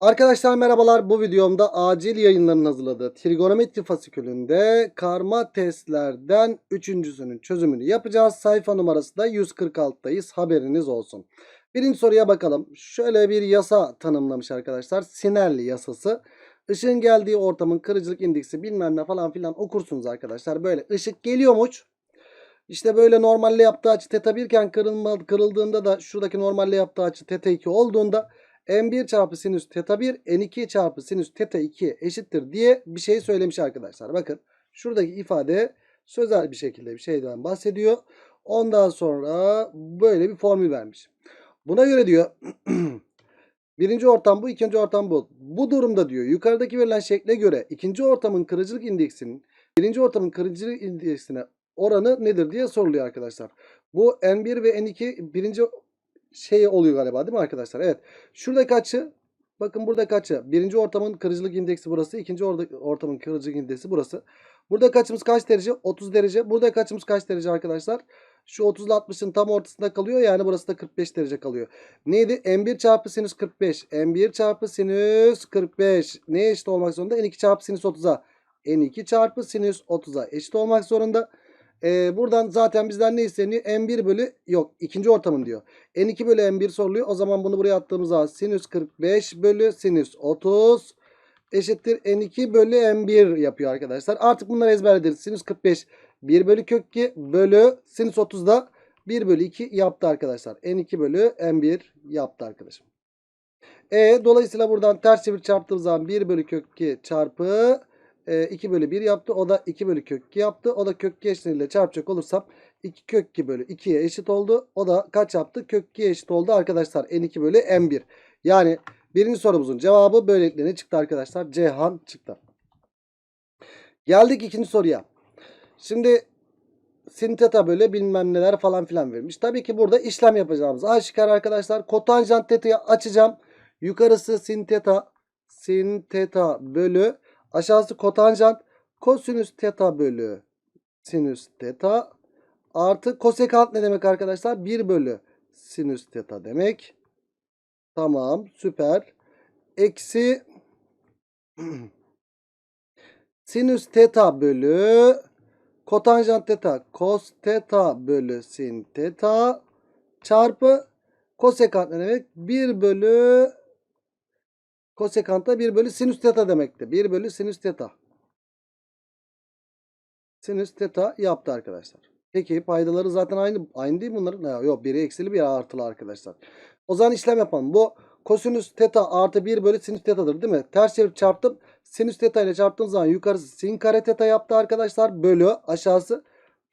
Arkadaşlar merhabalar. Bu videomda acil yayınların hazırladığı trigonometri fasikülünde karma testlerden üçüncüsünün çözümünü yapacağız. Sayfa numarası da 146'dayız. Haberiniz olsun. Birinci soruya bakalım. Şöyle bir yasa tanımlamış arkadaşlar. Sinerli yasası. Işığın geldiği ortamın kırıcılık indeksi bilmem ne falan filan okursunuz arkadaşlar. Böyle ışık geliyormuş. İşte böyle normalle yaptığı açı teta 1 iken kırılma, kırıldığında da şuradaki normalle yaptığı açı teta 2 olduğunda n1 çarpı sinüs teta 1 n2 çarpı sinüs teta 2 eşittir diye bir şey söylemiş arkadaşlar. Bakın şuradaki ifade sözel bir şekilde bir şeyden bahsediyor. Ondan sonra böyle bir formül vermiş. Buna göre diyor birinci ortam bu ikinci ortam bu. Bu durumda diyor yukarıdaki verilen şekle göre ikinci ortamın kırıcılık indeksinin birinci ortamın kırıcılık indeksine oranı nedir diye soruluyor arkadaşlar. Bu n1 ve n2 birinci şey oluyor galiba değil mi arkadaşlar? Evet. Şuradaki açı bakın buradaki açı. Birinci ortamın kırıcılık indeksi burası. ikinci ortamın kırıcılık indeksi burası. Burada kaçımız kaç derece? 30 derece. Burada kaçımız kaç derece arkadaşlar? Şu 30 ile 60'ın tam ortasında kalıyor. Yani burası da 45 derece kalıyor. Neydi? M1 çarpı sinüs 45. M1 çarpı sinüs 45. Neye eşit olmak zorunda? N2 çarpı sinüs 30'a. N2 çarpı sinüs 30'a eşit olmak zorunda. Ee, buradan zaten bizden ne isteniyor? M1 bölü yok ikinci ortamın diyor. N2 bölü M1 soruluyor. O zaman bunu buraya attığımız zaman sinüs 45 bölü sinüs 30 eşittir N2 bölü M1 yapıyor arkadaşlar. Artık bunları ezberlediniz. Sinüs 45 1 bölü kök 2 bölü sinüs 30 da 1 bölü 2 yaptı arkadaşlar. N2 bölü M1 yaptı arkadaşım. E dolayısıyla buradan ters çevir çarptığımız zaman 1 bölü kök 2 çarpı e, 2 bölü 1 yaptı. O da 2 bölü kök 2 yaptı. O da kök 2 eşleniyle çarpacak olursam 2 kök 2 bölü 2'ye eşit oldu. O da kaç yaptı? Kök 2'ye eşit oldu arkadaşlar. N2 bölü M1. Yani birinci sorumuzun cevabı böylelikle ne çıktı arkadaşlar? Ceyhan çıktı. Geldik ikinci soruya. Şimdi sin teta böyle bilmem neler falan filan vermiş. Tabii ki burada işlem yapacağımız aşikar arkadaşlar. Kotanjant teta'yı açacağım. Yukarısı sin teta sin teta bölü aşağısı kotanjant kosinüs teta bölü sinüs teta artı kosekant ne demek arkadaşlar? 1 bölü sinüs teta demek. Tamam süper. Eksi sinüs teta bölü kotanjant teta kos teta bölü sin teta çarpı kosekant ne demek? 1 bölü kosekant da 1 bölü sinüs teta demekti. 1 bölü sinüs teta. Sinüs teta yaptı arkadaşlar. Peki paydaları zaten aynı aynı değil bunların? Ha, yok biri eksili biri artılı arkadaşlar. O zaman işlem yapalım. Bu kosinüs teta artı 1 bölü sinüs tetadır değil mi? Ters çevirip çarptım. Sinüs teta ile çarptığım zaman yukarısı sin kare teta yaptı arkadaşlar. Bölü aşağısı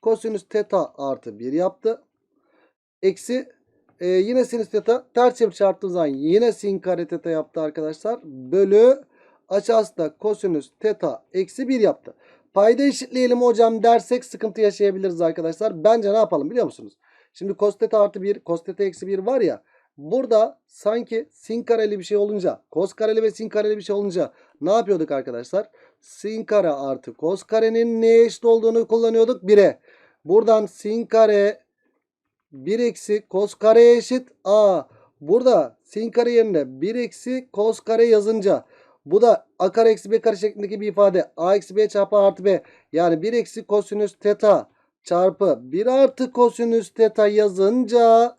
kosinüs teta artı 1 yaptı. Eksi e, yine sinüs teta ters çevirip çarptığım zaman yine sin kare teta yaptı arkadaşlar. Bölü aşağısı da kosinüs teta eksi 1 yaptı. Payda eşitleyelim hocam dersek sıkıntı yaşayabiliriz arkadaşlar. Bence ne yapalım biliyor musunuz? Şimdi cos teta artı 1 cos teta eksi 1 var ya. Burada sanki sin kareli bir şey olunca cos kareli ve sin kareli bir şey olunca ne yapıyorduk arkadaşlar? Sin kare artı cos karenin neye eşit olduğunu kullanıyorduk 1'e. Buradan sin kare 1 eksi cos kare eşit a. Burada sin kare yerine 1 eksi cos kare yazınca bu da a kare eksi b kare şeklindeki bir ifade. a eksi b çarpı artı b. Yani 1 eksi kosinüs teta çarpı 1 artı kosinüs teta yazınca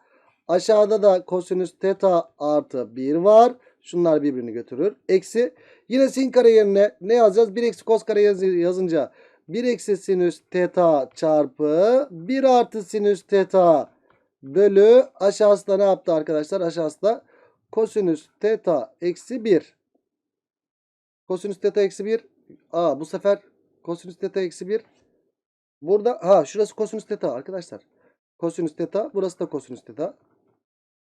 aşağıda da kosinüs teta artı 1 var. Şunlar birbirini götürür. Eksi yine sin kare yerine ne yazacağız? 1 eksi kos kare yaz yazınca 1 eksi sinüs teta çarpı 1 artı sinüs teta bölü aşağısı da ne yaptı arkadaşlar? Aşağısı da kosinüs teta eksi 1. Kosinüs teta eksi 1. Aa bu sefer kosinüs teta eksi 1. Burada ha şurası kosinüs teta arkadaşlar. Kosinüs teta burası da kosinüs teta.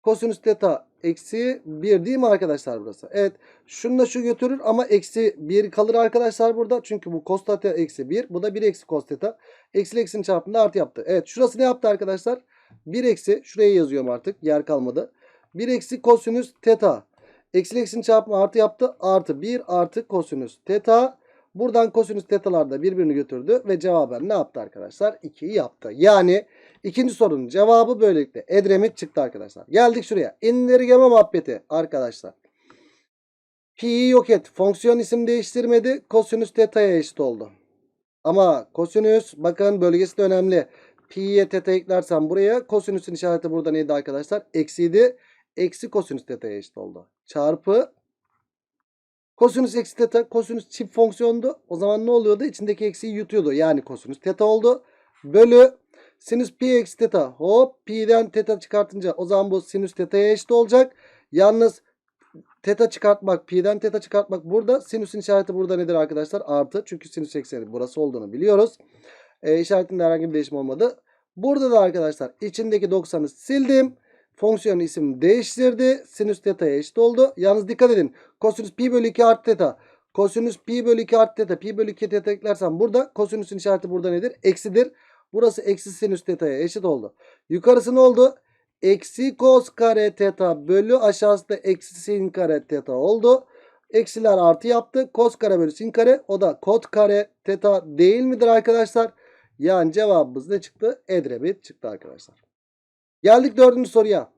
Kosinüs teta eksi 1 değil mi arkadaşlar burası? Evet. Şunu şu götürür ama eksi 1 kalır arkadaşlar burada. Çünkü bu cos teta eksi 1. Bu da 1 eksi cos teta. Eksi eksinin çarpımında artı yaptı. Evet şurası ne yaptı arkadaşlar? 1 eksi şuraya yazıyorum artık. Yer kalmadı. 1 eksi kosinüs teta. Eksi eksinin çarpımı artı yaptı. Artı 1 artı kosinüs teta. Buradan kosinüs tetalar da birbirini götürdü. Ve cevaben ne yaptı arkadaşlar? 2'yi yaptı. Yani ikinci sorunun cevabı böylelikle Edremit çıktı arkadaşlar. Geldik şuraya. İndirgeme muhabbeti arkadaşlar. Pi'yi yok et. Fonksiyon isim değiştirmedi. Kosinüs teta'ya eşit oldu. Ama kosinüs bakın bölgesi de önemli. Pi'ye teta eklersem buraya kosinüsün işareti burada neydi arkadaşlar? Eksiydi. Eksi kosinüs teta'ya eşit oldu. Çarpı kosinüs eksi teta kosinüs çift fonksiyondu. O zaman ne oluyordu? İçindeki eksiği yutuyordu. Yani kosinüs teta oldu. Bölü sinüs pi eksi teta. Hop pi'den teta çıkartınca o zaman bu sinüs teta'ya eşit olacak. Yalnız teta çıkartmak, pi'den teta çıkartmak burada. Sinüsün işareti burada nedir arkadaşlar? Artı. Çünkü sinüs ekseni burası olduğunu biliyoruz. E, işaretinde herhangi bir değişim olmadı. Burada da arkadaşlar içindeki 90'ı sildim. Fonksiyon isim değiştirdi. Sinüs teta'ya eşit oldu. Yalnız dikkat edin. Kosinüs pi bölü 2 artı teta. Kosinüs pi bölü 2 artı teta. Pi bölü 2 teta eklersem burada kosinüsün işareti burada nedir? Eksidir. Burası eksi sinüs teta'ya eşit oldu. Yukarısı ne oldu? Eksi kos kare teta bölü aşağısı da eksi sin kare teta oldu. Eksiler artı yaptı. Kos kare bölü sin kare. O da kot kare teta değil midir arkadaşlar? Yani cevabımız ne çıktı? Edremit çıktı arkadaşlar. Geldik dördüncü soruya.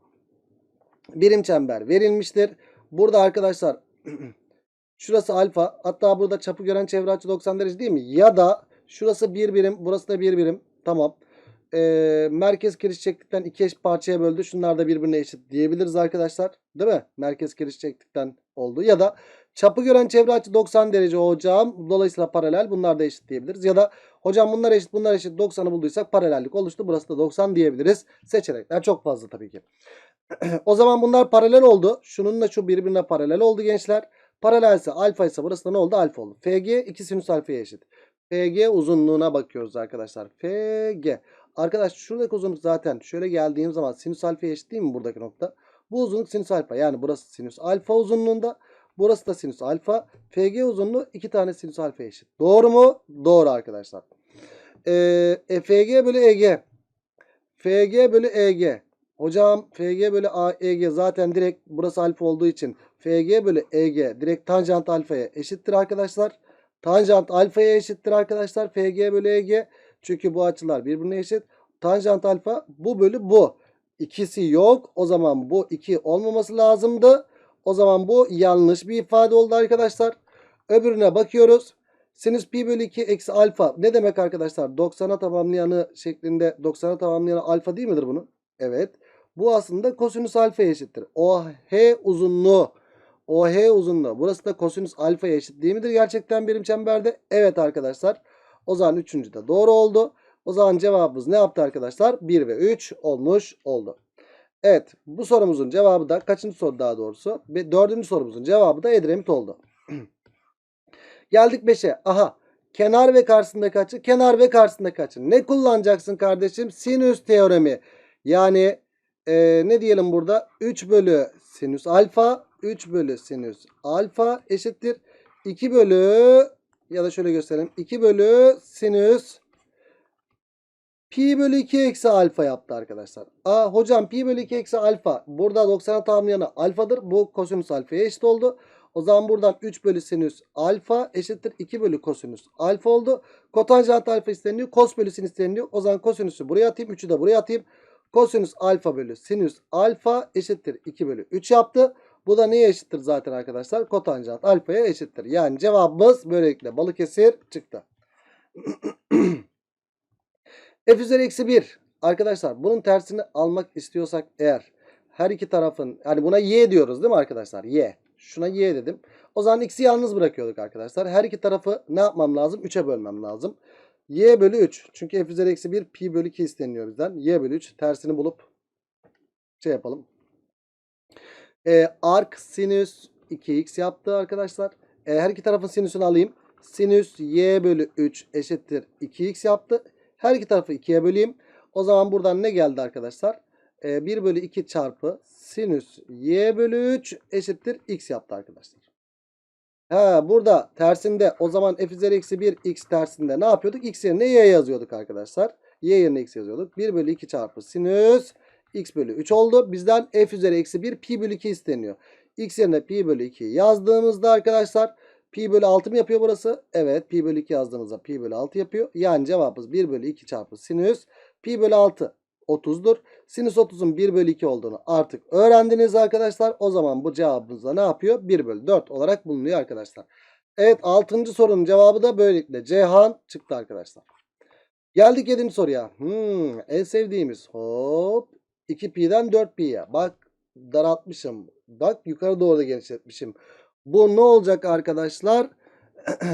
Birim çember verilmiştir. Burada arkadaşlar şurası alfa. Hatta burada çapı gören çevre açı 90 derece değil mi? Ya da şurası bir birim. Burası da bir birim. Tamam. Ee, merkez kiriş çektikten iki eş parçaya böldü. Şunlar da birbirine eşit diyebiliriz arkadaşlar. Değil mi? Merkez kiriş çektikten oldu. Ya da çapı gören çevre açı 90 derece hocam. Dolayısıyla paralel. Bunlar da eşit diyebiliriz. Ya da hocam bunlar eşit bunlar eşit 90'ı bulduysak paralellik oluştu. Burası da 90 diyebiliriz. Seçenekler çok fazla tabii ki. o zaman bunlar paralel oldu. Şununla şu birbirine paralel oldu gençler. Paralelse alfa ise burası da ne oldu? Alfa oldu. FG 2 sinüs alfaya eşit. FG uzunluğuna bakıyoruz arkadaşlar. FG. Arkadaş şuradaki uzunluk zaten şöyle geldiğim zaman sinüs alfaya eşit değil mi buradaki nokta? Bu uzunluk sinüs alfa. Yani burası sinüs alfa uzunluğunda. Burası da sinüs alfa. FG uzunluğu iki tane sinüs alfa eşit. Doğru mu? Doğru arkadaşlar. Ee, e, FG bölü EG. FG bölü EG. Hocam FG bölü A, EG zaten direkt burası alfa olduğu için FG bölü EG direkt tanjant alfaya eşittir arkadaşlar. Tanjant alfaya eşittir arkadaşlar. FG bölü EG. Çünkü bu açılar birbirine eşit. Tanjant alfa bu bölü bu. İkisi yok. O zaman bu 2 olmaması lazımdı. O zaman bu yanlış bir ifade oldu arkadaşlar. Öbürüne bakıyoruz. Sinüs pi bölü 2 eksi alfa. Ne demek arkadaşlar? 90'a tamamlayanı şeklinde 90'a tamamlayanı alfa değil midir bunun? Evet. Bu aslında kosinüs alfa eşittir. OH uzunluğu. OH uzunluğu. Burası da kosinüs alfa eşit değil midir gerçekten birim çemberde? Evet arkadaşlar. O zaman üçüncü de doğru oldu. O zaman cevabımız ne yaptı arkadaşlar? 1 ve 3 olmuş oldu. Evet bu sorumuzun cevabı da kaçıncı soru daha doğrusu? Dördüncü sorumuzun cevabı da Edremit oldu. Geldik 5'e. Aha kenar ve karşısındaki açı. Kenar ve karşısındaki açı. Ne kullanacaksın kardeşim? Sinüs teoremi. Yani e, ne diyelim burada? 3 bölü sinüs alfa. 3 bölü sinüs alfa eşittir. 2 bölü ya da şöyle göstereyim. 2 bölü sinüs pi bölü 2 eksi alfa yaptı arkadaşlar. Aa hocam pi bölü 2 eksi alfa. Burada 90'a tamamlayanı alfadır. Bu kosinüs alfaya eşit oldu. O zaman buradan 3 bölü sinüs alfa eşittir 2 bölü kosinüs alfa oldu. Kotanjant alfa isteniyor. Kos bölü sin isteniyor. O zaman kosinüsü buraya atayım. 3'ü de buraya atayım. Kosinüs alfa bölü sinüs alfa eşittir 2 bölü 3 yaptı. Bu da neye eşittir zaten arkadaşlar? Kotanjant alfaya eşittir. Yani cevabımız böylelikle Balıkesir çıktı. F üzeri eksi 1. Arkadaşlar bunun tersini almak istiyorsak eğer her iki tarafın hani buna y diyoruz değil mi arkadaşlar? Y. Şuna y dedim. O zaman x'i yalnız bırakıyorduk arkadaşlar. Her iki tarafı ne yapmam lazım? 3'e bölmem lazım. y bölü 3. Çünkü f üzeri eksi 1 pi bölü 2 isteniyor bizden. y bölü 3 tersini bulup şey yapalım. Ee, arc sinüs 2x yaptı arkadaşlar. Ee, her iki tarafın sinüsünü alayım. Sinüs y bölü 3 eşittir 2x yaptı. Her iki tarafı 2'ye böleyim. O zaman buradan ne geldi arkadaşlar? Ee, 1 bölü 2 çarpı sinüs y bölü 3 eşittir x yaptı arkadaşlar. Ha, burada tersinde o zaman f üzeri eksi 1 x tersinde ne yapıyorduk? x yerine y yazıyorduk arkadaşlar. y yerine x yazıyorduk. 1 bölü 2 çarpı sinüs x bölü 3 oldu. Bizden f üzeri eksi 1 pi bölü 2 isteniyor. x yerine pi bölü 2 yazdığımızda arkadaşlar pi bölü 6 mı yapıyor burası? Evet pi bölü 2 yazdığımızda pi bölü 6 yapıyor. Yani cevabımız 1 bölü 2 çarpı sinüs pi bölü 6. 30'dur. Sinüs 30'un 1 bölü 2 olduğunu artık öğrendiniz arkadaşlar. O zaman bu cevabımız da ne yapıyor? 1 bölü 4 olarak bulunuyor arkadaşlar. Evet 6. sorunun cevabı da böylelikle Ceyhan çıktı arkadaşlar. Geldik 7. soruya. Hmm, en sevdiğimiz hop 2pi'den 4pi'ye. Bak daraltmışım. Bak yukarı doğru da genişletmişim. Bu ne olacak arkadaşlar?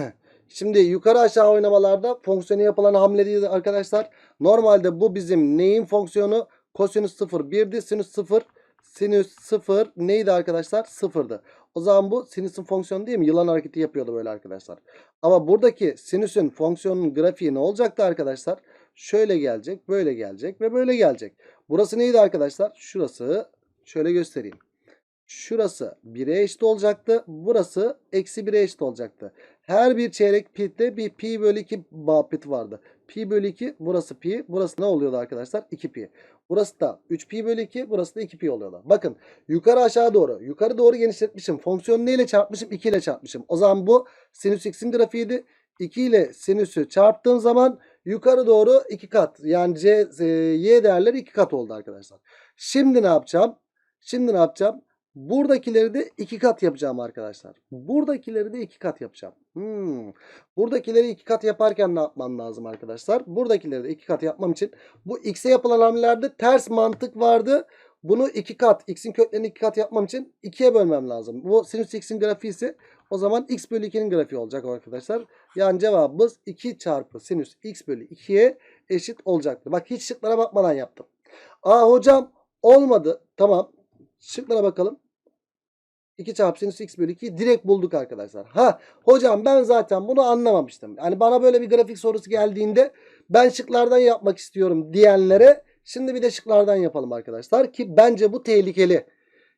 Şimdi yukarı aşağı oynamalarda fonksiyonu yapılan hamle değil arkadaşlar. Normalde bu bizim neyin fonksiyonu? Kosinüs 0 1'di. Sinüs 0 sinüs 0 neydi arkadaşlar? 0'dı. O zaman bu sinüsün fonksiyonu değil mi? Yılan hareketi yapıyordu böyle arkadaşlar. Ama buradaki sinüsün fonksiyonunun grafiği ne olacaktı arkadaşlar? Şöyle gelecek, böyle gelecek ve böyle gelecek. Burası neydi arkadaşlar? Şurası şöyle göstereyim. Şurası 1'e eşit olacaktı. Burası eksi 1'e eşit olacaktı. Her bir çeyrek pi'de bir pi bölü 2 muhabbeti vardı. Pi bölü 2 burası pi. Burası ne oluyordu arkadaşlar? 2 pi. Burası da 3 pi bölü 2. Burası da 2 pi oluyordu. Bakın yukarı aşağı doğru. Yukarı doğru genişletmişim. Fonksiyonu neyle çarpmışım? 2 ile çarpmışım. O zaman bu sinüs x'in grafiğiydi. 2 ile sinüsü çarptığım zaman yukarı doğru 2 kat. Yani c, e, y değerleri 2 kat oldu arkadaşlar. Şimdi ne yapacağım? Şimdi ne yapacağım? Buradakileri de iki kat yapacağım arkadaşlar. Buradakileri de iki kat yapacağım. Hmm. Buradakileri iki kat yaparken ne yapmam lazım arkadaşlar? Buradakileri de iki kat yapmam için bu x'e yapılan hamlelerde ters mantık vardı. Bunu iki kat, x'in köklerini iki kat yapmam için ikiye bölmem lazım. Bu sinüs x'in grafiği ise o zaman x bölü 2'nin grafiği olacak arkadaşlar. Yani cevabımız 2 çarpı sinüs x bölü 2'ye eşit olacaktır. Bak hiç şıklara bakmadan yaptım. Aa hocam olmadı. Tamam. Şıklara bakalım. 2 çarpı sinüs x bölü 2'yi direkt bulduk arkadaşlar. Ha hocam ben zaten bunu anlamamıştım. Yani bana böyle bir grafik sorusu geldiğinde ben şıklardan yapmak istiyorum diyenlere şimdi bir de şıklardan yapalım arkadaşlar. Ki bence bu tehlikeli.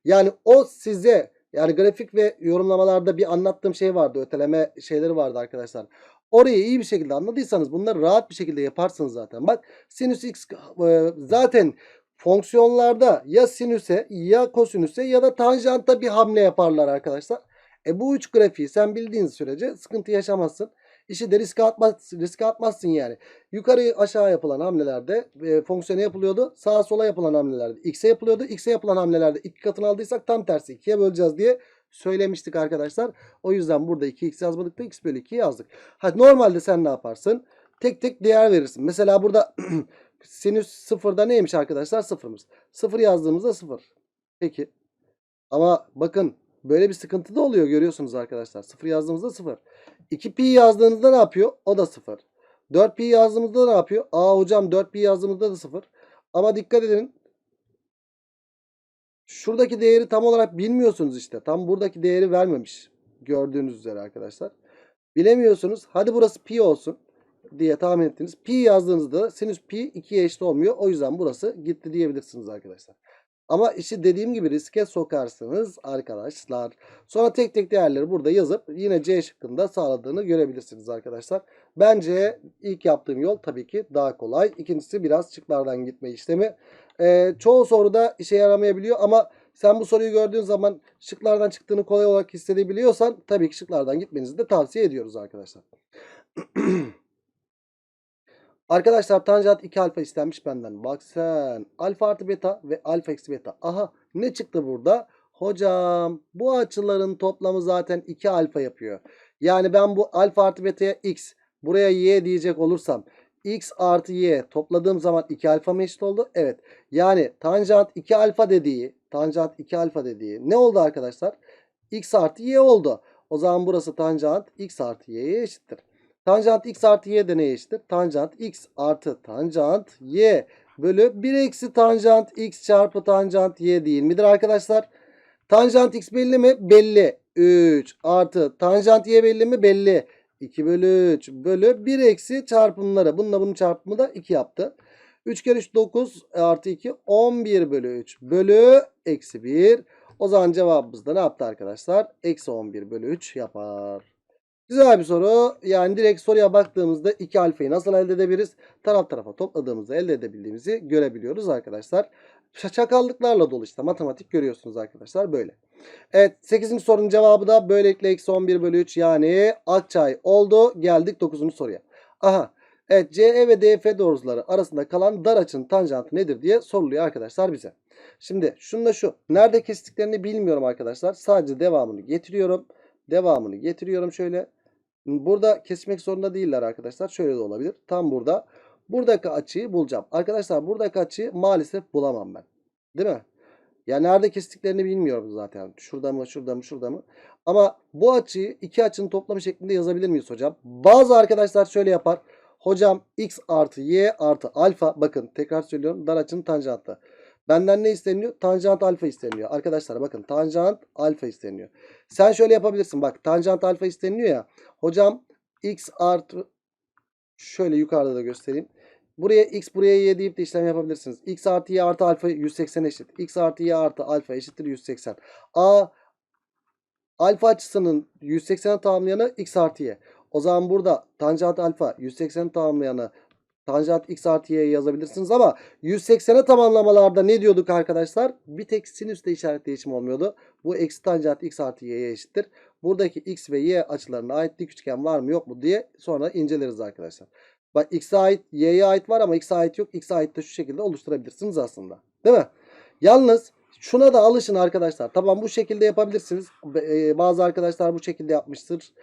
Yani o size yani grafik ve yorumlamalarda bir anlattığım şey vardı. Öteleme şeyleri vardı arkadaşlar. Orayı iyi bir şekilde anladıysanız bunları rahat bir şekilde yaparsınız zaten. Bak sinüs x e, zaten fonksiyonlarda ya sinüse ya kosinüse ya da tanjanta bir hamle yaparlar arkadaşlar. E bu üç grafiği sen bildiğin sürece sıkıntı yaşamazsın. İşi de riske, atmaz, riske atmazsın yani. Yukarı aşağı yapılan hamlelerde e, fonksiyona yapılıyordu. Sağa sola yapılan hamlelerde x'e yapılıyordu. X'e yapılan hamlelerde iki katını aldıysak tam tersi ikiye böleceğiz diye söylemiştik arkadaşlar. O yüzden burada 2x yazmadık da x bölü 2 yazdık. Ha, normalde sen ne yaparsın? Tek tek değer verirsin. Mesela burada sinüs sıfırda neymiş arkadaşlar? Sıfırımız. Sıfır yazdığımızda sıfır. Peki. Ama bakın böyle bir sıkıntı da oluyor görüyorsunuz arkadaşlar. Sıfır yazdığımızda sıfır. 2pi yazdığınızda ne yapıyor? O da sıfır. 4pi yazdığımızda ne yapıyor? Aa hocam 4pi yazdığımızda da sıfır. Ama dikkat edin. Şuradaki değeri tam olarak bilmiyorsunuz işte. Tam buradaki değeri vermemiş. Gördüğünüz üzere arkadaşlar. Bilemiyorsunuz. Hadi burası pi olsun diye tahmin ettiniz. Pi yazdığınızda sinüs pi 2'ye eşit olmuyor. O yüzden burası gitti diyebilirsiniz arkadaşlar. Ama işi dediğim gibi riske sokarsınız arkadaşlar. Sonra tek tek değerleri burada yazıp yine C şıkkında sağladığını görebilirsiniz arkadaşlar. Bence ilk yaptığım yol tabii ki daha kolay. İkincisi biraz şıklardan gitme işlemi. Ee, çoğu soruda işe yaramayabiliyor ama sen bu soruyu gördüğün zaman şıklardan çıktığını kolay olarak hissedebiliyorsan tabii ki şıklardan gitmenizi de tavsiye ediyoruz arkadaşlar. Arkadaşlar tanjant 2 alfa istenmiş benden. Bak sen alfa artı beta ve alfa eksi beta. Aha ne çıktı burada? Hocam bu açıların toplamı zaten 2 alfa yapıyor. Yani ben bu alfa artı beta'ya x buraya y diyecek olursam x artı y topladığım zaman 2 alfa mı eşit oldu? Evet. Yani tanjant 2 alfa dediği tanjant 2 alfa dediği ne oldu arkadaşlar? x artı y oldu. O zaman burası tanjant x artı y'ye eşittir. Tanjant x artı y de neye eşittir? Tanjant x artı tanjant y bölü 1 eksi tanjant x çarpı tanjant y değil midir arkadaşlar? Tanjant x belli mi? Belli. 3 artı tanjant y belli mi? Belli. 2 bölü 3 bölü 1 eksi çarpımları. Bununla bunun çarpımı da 2 yaptı. 3 kere 3 9 artı 2 11 bölü 3 bölü eksi 1. O zaman cevabımız da ne yaptı arkadaşlar? Eksi 11 bölü 3 yapar. Güzel bir soru. Yani direkt soruya baktığımızda 2 alfayı nasıl elde edebiliriz? Taraf tarafa topladığımızda elde edebildiğimizi görebiliyoruz arkadaşlar. Çakallıklarla dolu işte matematik görüyorsunuz arkadaşlar böyle. Evet 8. sorunun cevabı da böylelikle eksi 11 bölü 3 yani Akçay oldu. Geldik 9. soruya. Aha Evet CE ve DF doğruları arasında kalan dar açının tanjantı nedir diye soruluyor arkadaşlar bize. Şimdi şununla şu. Nerede kestiklerini bilmiyorum arkadaşlar. Sadece devamını getiriyorum. Devamını getiriyorum şöyle. Burada kesmek zorunda değiller arkadaşlar. Şöyle de olabilir. Tam burada. Buradaki açıyı bulacağım. Arkadaşlar buradaki açıyı maalesef bulamam ben. Değil mi? Ya nerede kestiklerini bilmiyorum zaten. Şurada mı, şurada mı, şurada mı? Ama bu açıyı iki açının toplamı şeklinde yazabilir miyiz hocam? Bazı arkadaşlar şöyle yapar. Hocam x artı y artı alfa. Bakın tekrar söylüyorum. Dar açının tanjantı. Benden ne isteniyor? Tanjant alfa isteniyor. Arkadaşlar bakın tanjant alfa isteniyor. Sen şöyle yapabilirsin. Bak tanjant alfa isteniyor ya. Hocam x artı şöyle yukarıda da göstereyim. Buraya x buraya y deyip de işlem yapabilirsiniz. x artı y artı alfa 180 eşit. x artı y artı alfa eşittir 180. A alfa açısının 180'e tamamlayanı x artı y. O zaman burada tanjant alfa 180 tamamlayanı tanjant x artı y'ye yazabilirsiniz ama 180'e tamamlamalarda ne diyorduk arkadaşlar? Bir tek sinüste işaret değişimi olmuyordu. Bu eksi tanjant x artı y'ye eşittir. Buradaki x ve y açılarına ait dik üçgen var mı yok mu diye sonra inceleriz arkadaşlar. Bak x'e ait y'ye ait var ama x'e ait yok. X'e ait de şu şekilde oluşturabilirsiniz aslında. Değil mi? Yalnız şuna da alışın arkadaşlar. Tamam bu şekilde yapabilirsiniz. E, Bazı arkadaşlar bu şekilde yapmıştır.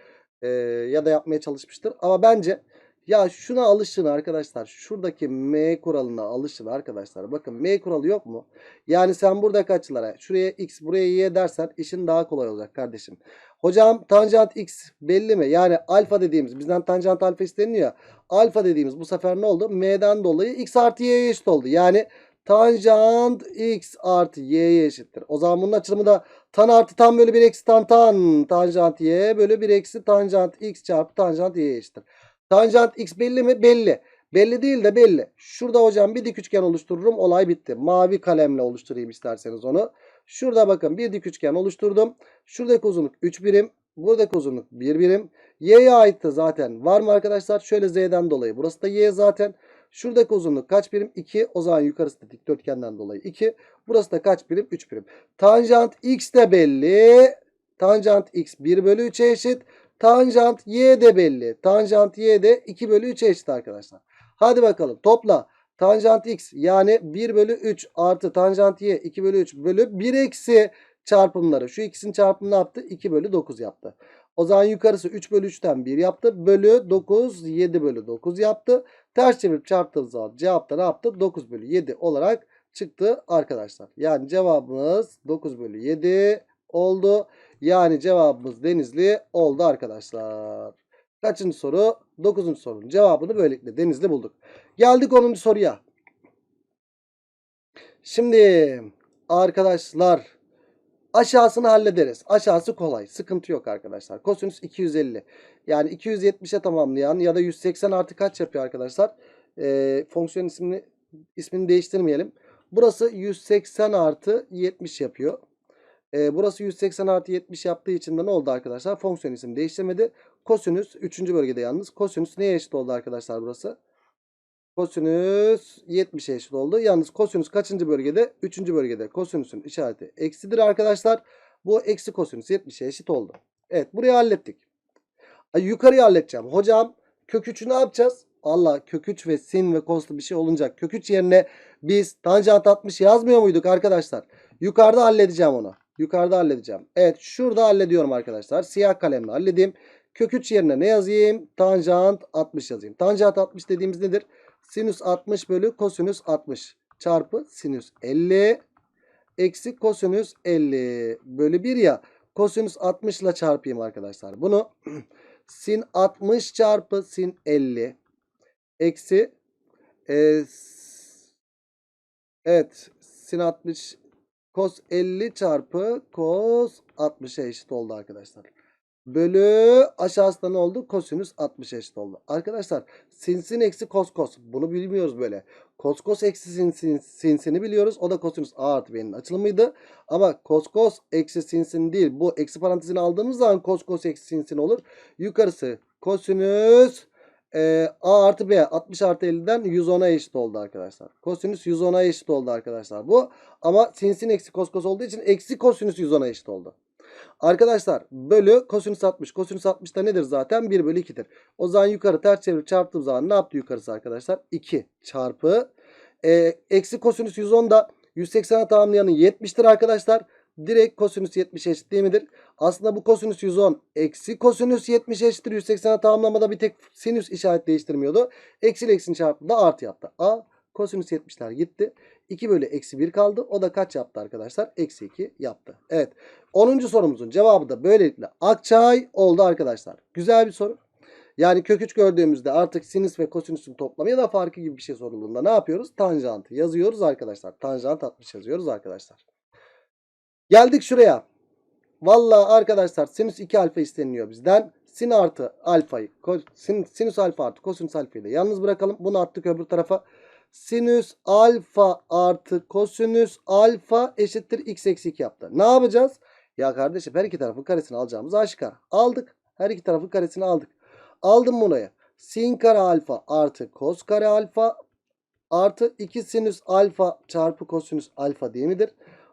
e, ya da yapmaya çalışmıştır. Ama bence ya şuna alışın arkadaşlar. Şuradaki M kuralına alışın arkadaşlar. Bakın M kuralı yok mu? Yani sen buradaki açılara şuraya X buraya Y dersen işin daha kolay olacak kardeşim. Hocam tanjant X belli mi? Yani alfa dediğimiz bizden tanjant alfa isteniyor. Alfa dediğimiz bu sefer ne oldu? M'den dolayı X artı Y'ye eşit oldu. Yani tanjant X artı Y'ye eşittir. O zaman bunun açılımı da tan artı tan bölü 1 eksi tan tan tanjant Y bölü 1 eksi tanjant X çarpı tanjant Y'ye eşittir. Tanjant x belli mi? Belli. Belli değil de belli. Şurada hocam bir dik üçgen oluştururum. Olay bitti. Mavi kalemle oluşturayım isterseniz onu. Şurada bakın bir dik üçgen oluşturdum. Şuradaki uzunluk 3 birim. Buradaki uzunluk 1 birim. Y'ye ait de zaten var mı arkadaşlar? Şöyle Z'den dolayı. Burası da Y zaten. Şuradaki uzunluk kaç birim? 2. O zaman yukarısı da dikdörtgenden dolayı 2. Burası da kaç birim? 3 birim. Tanjant x de belli. Tanjant x 1 bölü 3'e eşit. Tanjant y de belli. Tanjant y de 2 bölü 3'e eşit arkadaşlar. Hadi bakalım topla. Tanjant x yani 1 bölü 3 artı tanjant y 2 bölü 3 bölü 1 eksi çarpımları. Şu ikisinin çarpımı ne yaptı? 2 bölü 9 yaptı. O zaman yukarısı 3 bölü 3'ten 1 yaptı. Bölü 9 7 bölü 9 yaptı. Ters çevirip çarptığımız zaman cevap da ne yaptı? 9 bölü 7 olarak çıktı arkadaşlar. Yani cevabımız 9 bölü 7 oldu. Yani cevabımız Denizli oldu arkadaşlar. Kaçıncı soru? Dokuzuncu sorunun cevabını böylelikle Denizli bulduk. Geldik 10. soruya. Şimdi arkadaşlar aşağısını hallederiz. Aşağısı kolay. Sıkıntı yok arkadaşlar. Kosinüs 250. Yani 270'e tamamlayan ya da 180 artı kaç yapıyor arkadaşlar? Ee, fonksiyon ismini ismini değiştirmeyelim. Burası 180 artı 70 yapıyor. Ee, burası 180 artı 70 yaptığı için de ne oldu arkadaşlar? Fonksiyon isim değiştirmedi. Kosinüs 3. bölgede yalnız. Kosinüs neye eşit oldu arkadaşlar burası? Kosinüs 70'e eşit oldu. Yalnız kosinüs kaçıncı bölgede? 3. bölgede. Kosinüsün işareti eksidir arkadaşlar. Bu eksi kosinüs 70'e eşit oldu. Evet burayı hallettik. Ay, yukarıyı halledeceğim. Hocam kök 3'ü ne yapacağız? Allah kök 3 ve sin ve koslu bir şey olunca kök 3 yerine biz tanjant 60 yazmıyor muyduk arkadaşlar? Yukarıda halledeceğim onu. Yukarıda halledeceğim. Evet şurada hallediyorum arkadaşlar. Siyah kalemle halledeyim. Kök 3 yerine ne yazayım? Tanjant 60 yazayım. Tanjant 60 dediğimiz nedir? Sinüs 60 bölü kosinüs 60 çarpı sinüs 50 eksi kosinüs 50 bölü 1 ya. Kosinüs 60 ile çarpayım arkadaşlar. Bunu sin 60 çarpı sin 50 eksi e, evet sin 60 Cos 50 çarpı cos 60'a eşit oldu arkadaşlar. Bölü aşağısında ne oldu? Kosinüs 60 eşit oldu. Arkadaşlar sin sin eksi kos kos. Bunu bilmiyoruz böyle. Kos kos eksi sin sin sinsini biliyoruz. O da kosinüs a artı b'nin açılımıydı. Ama kos kos eksi sin sin değil. Bu eksi parantezini aldığımız zaman kos kos eksi sin sin olur. Yukarısı kosinüs e, a artı b 60 artı 50'den 110'a eşit oldu arkadaşlar. Kosinüs 110'a eşit oldu arkadaşlar bu. Ama sin sin eksi kos kos olduğu için eksi kosinüs 110'a eşit oldu. Arkadaşlar bölü kosinüs 60. Kosinüs 60 da nedir zaten? 1 bölü 2'dir. O zaman yukarı ters çevirip çarptığım zaman ne yaptı yukarısı arkadaşlar? 2 çarpı e, eksi kosinüs 110 da 180'e tamamlayanın 70'tir arkadaşlar. Direkt kosinüs 70 eşit değil midir? Aslında bu kosinüs 110 eksi kosinüs 70 eşittir. 180'e tamamlamada bir tek sinüs işaret değiştirmiyordu. Eksi ile eksinin çarpımı da artı yaptı. A kosinüs 70'ler gitti. 2 bölü eksi 1 kaldı. O da kaç yaptı arkadaşlar? Eksi 2 yaptı. Evet. 10. sorumuzun cevabı da böylelikle Akçay oldu arkadaşlar. Güzel bir soru. Yani kök 3 gördüğümüzde artık sinüs ve kosinüsün toplamı ya da farkı gibi bir şey sorulduğunda ne yapıyoruz? Tanjantı yazıyoruz arkadaşlar. Tanjant 60 yazıyoruz arkadaşlar. Geldik şuraya. Vallahi arkadaşlar sinüs 2 alfa isteniyor bizden. Sin artı alfayı, sin, sinüs alfa artı kosinüs alfayı da yalnız bırakalım. Bunu attık öbür tarafa. Sinüs alfa artı kosinüs alfa eşittir x eksi 2 yaptı. Ne yapacağız? Ya kardeşim her iki tarafın karesini alacağımız aşikar. Aldık. Her iki tarafın karesini aldık. Aldım buraya. Sin kare alfa artı kos kare alfa artı 2 sinüs alfa çarpı kosinüs alfa değil midir?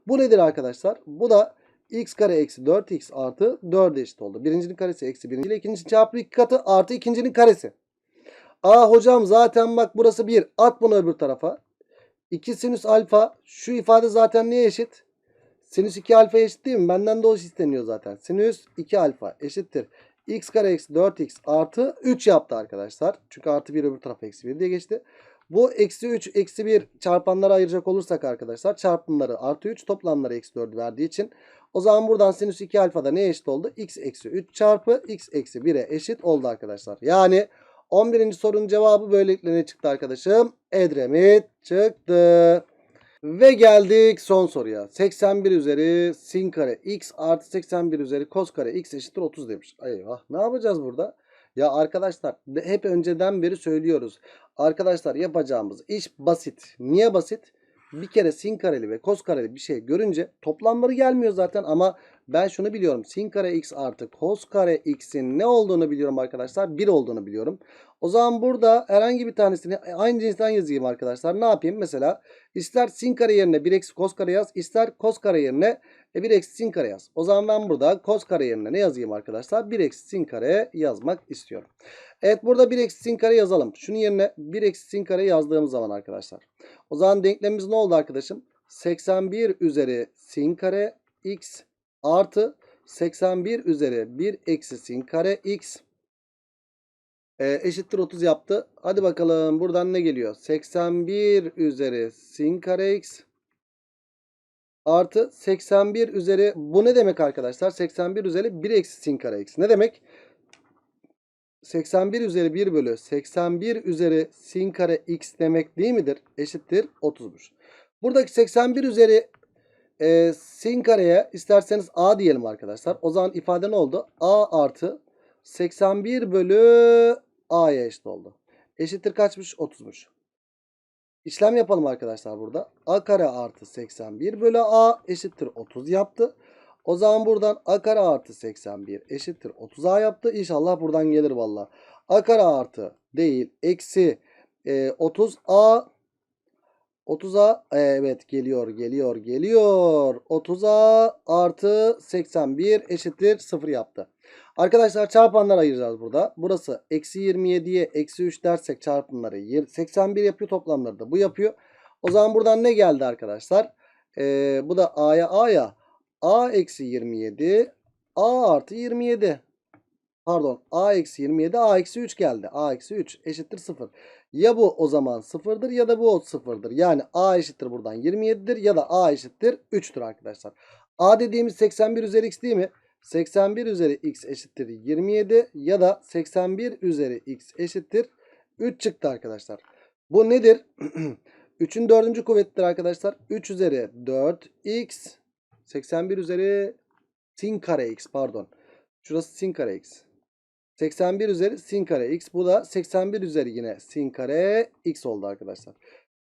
Bu nedir arkadaşlar? Bu da x kare eksi 4x artı 4 eşit oldu. Birincinin karesi eksi birinci ile ikincinin çarpı iki katı artı ikincinin karesi. Aa hocam zaten bak burası 1. At bunu öbür tarafa. 2 sinüs alfa. Şu ifade zaten neye eşit? Sinüs 2 alfa eşit değil mi? Benden de o isteniyor zaten. Sinüs 2 alfa eşittir. x kare eksi 4x artı 3 yaptı arkadaşlar. Çünkü artı 1 öbür tarafa eksi 1 diye geçti. Bu eksi 3 eksi 1 çarpanlara ayıracak olursak arkadaşlar çarpımları artı 3 toplamları eksi 4 verdiği için o zaman buradan sinüs 2 alfa da neye eşit oldu? x eksi 3 çarpı x eksi 1'e eşit oldu arkadaşlar. Yani 11. sorunun cevabı böylelikle ne çıktı arkadaşım? Edremit çıktı. Ve geldik son soruya. 81 üzeri sin kare x artı 81 üzeri kos kare x eşittir 30 demiş. Eyvah ne yapacağız burada? Ya arkadaşlar hep önceden beri söylüyoruz. Arkadaşlar yapacağımız iş basit. Niye basit? Bir kere sin kareli ve kos kareli bir şey görünce toplamları gelmiyor zaten ama ben şunu biliyorum. Sin kare x artı kos kare x'in ne olduğunu biliyorum arkadaşlar. 1 olduğunu biliyorum. O zaman burada herhangi bir tanesini aynı cinsten yazayım arkadaşlar. Ne yapayım? Mesela ister sin kare yerine 1 eksi kos kare yaz. ister kos kare yerine 1 eksi sin kare yaz. O zaman ben burada kos kare yerine ne yazayım arkadaşlar? 1 eksi sin kare yazmak istiyorum. Evet burada 1 eksi sin kare yazalım. Şunun yerine 1 eksi sin kare yazdığımız zaman arkadaşlar. O zaman denklemimiz ne oldu arkadaşım? 81 üzeri sin kare x artı 81 üzeri 1 eksi sin kare x e, eşittir 30 yaptı. Hadi bakalım buradan ne geliyor? 81 üzeri sin kare x artı 81 üzeri bu ne demek arkadaşlar? 81 üzeri 1 eksi sin kare x. Ne demek? 81 üzeri 1 bölü 81 üzeri sin kare x demek değil midir? Eşittir 30'muş. Buradaki 81 üzeri e, sin kareye isterseniz a diyelim arkadaşlar. O zaman ifade ne oldu? a artı 81 bölü a'ya eşit oldu. Eşittir kaçmış? 30'muş. İşlem yapalım arkadaşlar burada. a kare artı 81 bölü a eşittir 30 yaptı. O zaman buradan a kare artı 81 eşittir 30a yaptı. İnşallah buradan gelir valla. a kare artı değil eksi e, 30a 30'a evet geliyor geliyor geliyor. 30'a artı 81 eşittir 0 yaptı. Arkadaşlar çarpanlar ayıracağız burada. Burası eksi 27'ye eksi 3 dersek çarpımları yir- 81 yapıyor toplamları da bu yapıyor. O zaman buradan ne geldi arkadaşlar? Ee, bu da a'ya a ya. a eksi 27 a artı 27. Pardon a eksi 27 a eksi 3 geldi. a eksi 3 eşittir 0. Ya bu o zaman 0'dır ya da bu o 0'dır. Yani a eşittir buradan 27'dir ya da a eşittir 3'tür arkadaşlar. a dediğimiz 81 üzeri x değil mi? 81 üzeri x eşittir 27 ya da 81 üzeri x eşittir 3 çıktı arkadaşlar. Bu nedir? 3'ün 4. kuvvetidir arkadaşlar. 3 üzeri 4x 81 üzeri sin kare x pardon. Şurası sin kare x. 81 üzeri sin kare x. Bu da 81 üzeri yine sin kare x oldu arkadaşlar.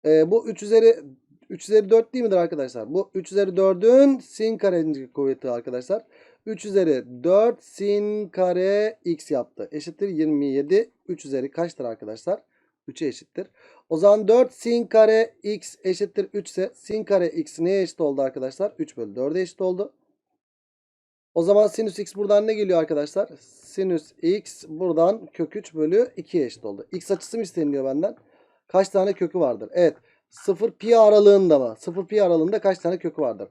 Ee, bu 3 üzeri 3 üzeri 4 değil midir arkadaşlar? Bu 3 üzeri 4'ün sin kare kuvveti arkadaşlar. 3 üzeri 4 sin kare x yaptı. Eşittir 27. 3 üzeri kaçtır arkadaşlar? 3'e eşittir. O zaman 4 sin kare x eşittir 3 ise sin kare x neye eşit oldu arkadaşlar? 3 bölü 4'e eşit oldu. O zaman sinüs x buradan ne geliyor arkadaşlar? Sinüs x buradan kök 3 bölü 2'ye eşit oldu. X açısı mı isteniliyor benden? Kaç tane kökü vardır? Evet. 0 pi aralığında mı? 0 pi aralığında kaç tane kökü vardır?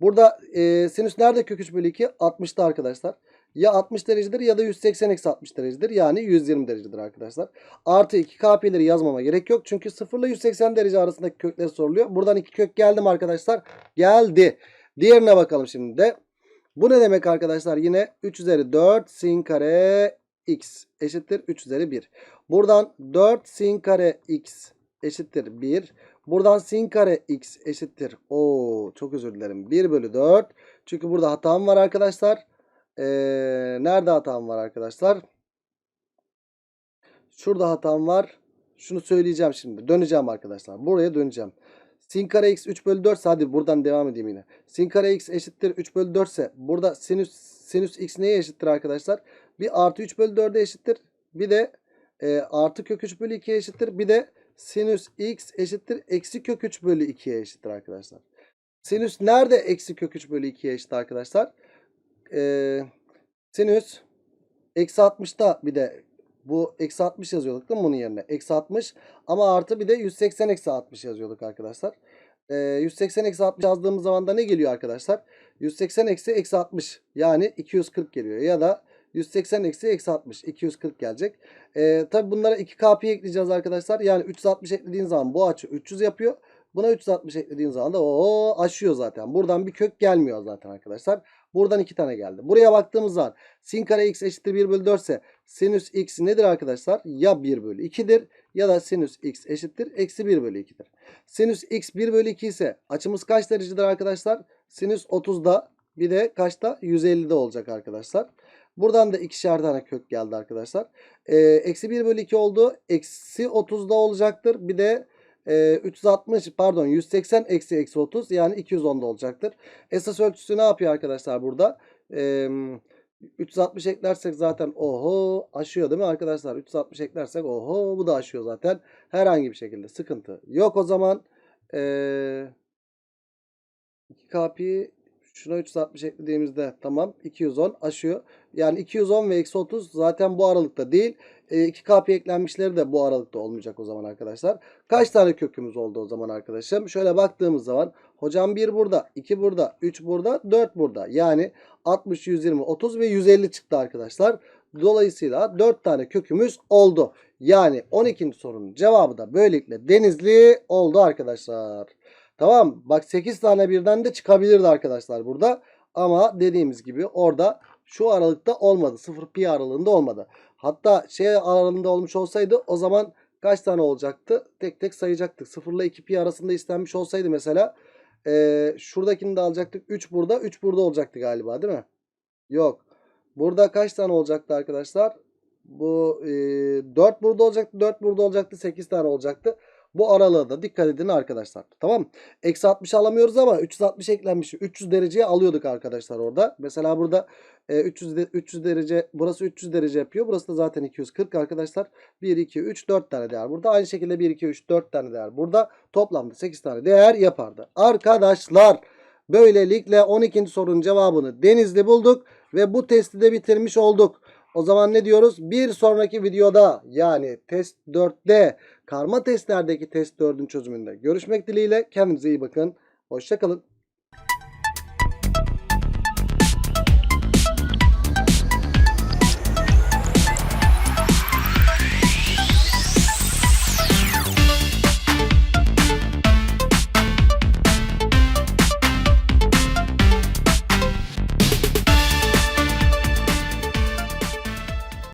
Burada e, sinüs nerede kök 3 bölü 2? 60'ta arkadaşlar. Ya 60 derecedir ya da 180 eksi 60 derecedir. Yani 120 derecedir arkadaşlar. Artı 2 kp'leri yazmama gerek yok. Çünkü 0 ile 180 derece arasındaki kökleri soruluyor. Buradan 2 kök geldi mi arkadaşlar? Geldi. Diğerine bakalım şimdi de. Bu ne demek arkadaşlar? Yine 3 üzeri 4 sin kare x eşittir 3 üzeri 1. Buradan 4 sin kare x eşittir 1. Buradan sin kare x eşittir. Oo çok özür dilerim. 1 bölü 4. Çünkü burada hatam var arkadaşlar. Ee, nerede hatam var arkadaşlar? Şurada hatam var. Şunu söyleyeceğim şimdi. Döneceğim arkadaşlar. Buraya döneceğim. Sin kare x 3 bölü 4 ise hadi buradan devam edeyim yine. Sin kare x eşittir 3 bölü 4 ise burada sinüs, sinüs x neye eşittir arkadaşlar? Bir artı 3 bölü 4'e eşittir. Bir de e, artı kök 3 bölü 2'ye eşittir. Bir de sinüs x eşittir eksi kök 3 bölü 2'ye eşittir arkadaşlar. Sinüs nerede eksi kök 3 bölü 2'ye eşit arkadaşlar? Ee, sinüs eksi 60'ta bir de bu eksi 60 yazıyorduk değil mi bunun yerine? Eksi 60 ama artı bir de 180 eksi 60 yazıyorduk arkadaşlar. Ee, 180 eksi 60 yazdığımız zaman da ne geliyor arkadaşlar? 180 eksi eksi 60 yani 240 geliyor ya da 180 eksi eksi 60 240 gelecek. Ee, Tabi bunlara 2 kp ekleyeceğiz arkadaşlar. Yani 360 eklediğin zaman bu açı 300 yapıyor. Buna 360 eklediğin zaman da o aşıyor zaten. Buradan bir kök gelmiyor zaten arkadaşlar. Buradan 2 tane geldi. Buraya baktığımız zaman sin kare x eşittir 1 bölü 4 ise sinüs x nedir arkadaşlar? Ya 1 bölü 2'dir ya da sinüs x eşittir eksi 1 bölü 2'dir. Sinüs x 1 bölü 2 ise açımız kaç derecedir arkadaşlar? Sinüs 30'da bir de kaçta? 150'de olacak arkadaşlar. Buradan da ikişer tane kök geldi arkadaşlar. Ee, eksi 1 bölü 2 oldu. Eksi 30'da olacaktır. Bir de e, 360 pardon 180 eksi eksi 30 yani 210'da olacaktır. Esas ölçüsü ne yapıyor arkadaşlar burada? Ee, 360 eklersek zaten oho aşıyor değil mi arkadaşlar? 360 eklersek oho bu da aşıyor zaten. Herhangi bir şekilde sıkıntı yok o zaman. Ee, 2 şuna 360 eklediğimizde tamam 210 aşıyor. Yani 210 ve eksi 30 zaten bu aralıkta değil. E, 2 kp eklenmişleri de bu aralıkta olmayacak o zaman arkadaşlar. Kaç tane kökümüz oldu o zaman arkadaşım? Şöyle baktığımız zaman hocam 1 burada, 2 burada, 3 burada, 4 burada. Yani 60, 120, 30 ve 150 çıktı arkadaşlar. Dolayısıyla 4 tane kökümüz oldu. Yani 12. sorunun cevabı da böylelikle Denizli oldu arkadaşlar. Tamam bak 8 tane birden de çıkabilirdi arkadaşlar burada. Ama dediğimiz gibi orada şu aralıkta olmadı. 0 pi aralığında olmadı. Hatta şey aralığında olmuş olsaydı o zaman kaç tane olacaktı? Tek tek sayacaktık. 0 ile 2 pi arasında istenmiş olsaydı mesela e, şuradakini de alacaktık. 3 burada 3 burada olacaktı galiba değil mi? Yok. Burada kaç tane olacaktı arkadaşlar? Bu e, 4 burada olacaktı. 4 burada olacaktı. 8 tane olacaktı. Bu aralığa da dikkat edin arkadaşlar. Tamam. Eksi 60 alamıyoruz ama 360 eklenmiş. 300 dereceye alıyorduk arkadaşlar orada. Mesela burada e, 300, de, 300 derece burası 300 derece yapıyor. Burası da zaten 240 arkadaşlar. 1, 2, 3, 4 tane değer. Burada aynı şekilde 1, 2, 3, 4 tane değer. Burada toplamda 8 tane değer yapardı. Arkadaşlar böylelikle 12. sorunun cevabını Denizli bulduk. Ve bu testi de bitirmiş olduk. O zaman ne diyoruz? Bir sonraki videoda yani test 4'te karma testlerdeki test 4'ün çözümünde görüşmek dileğiyle. Kendinize iyi bakın. Hoşçakalın.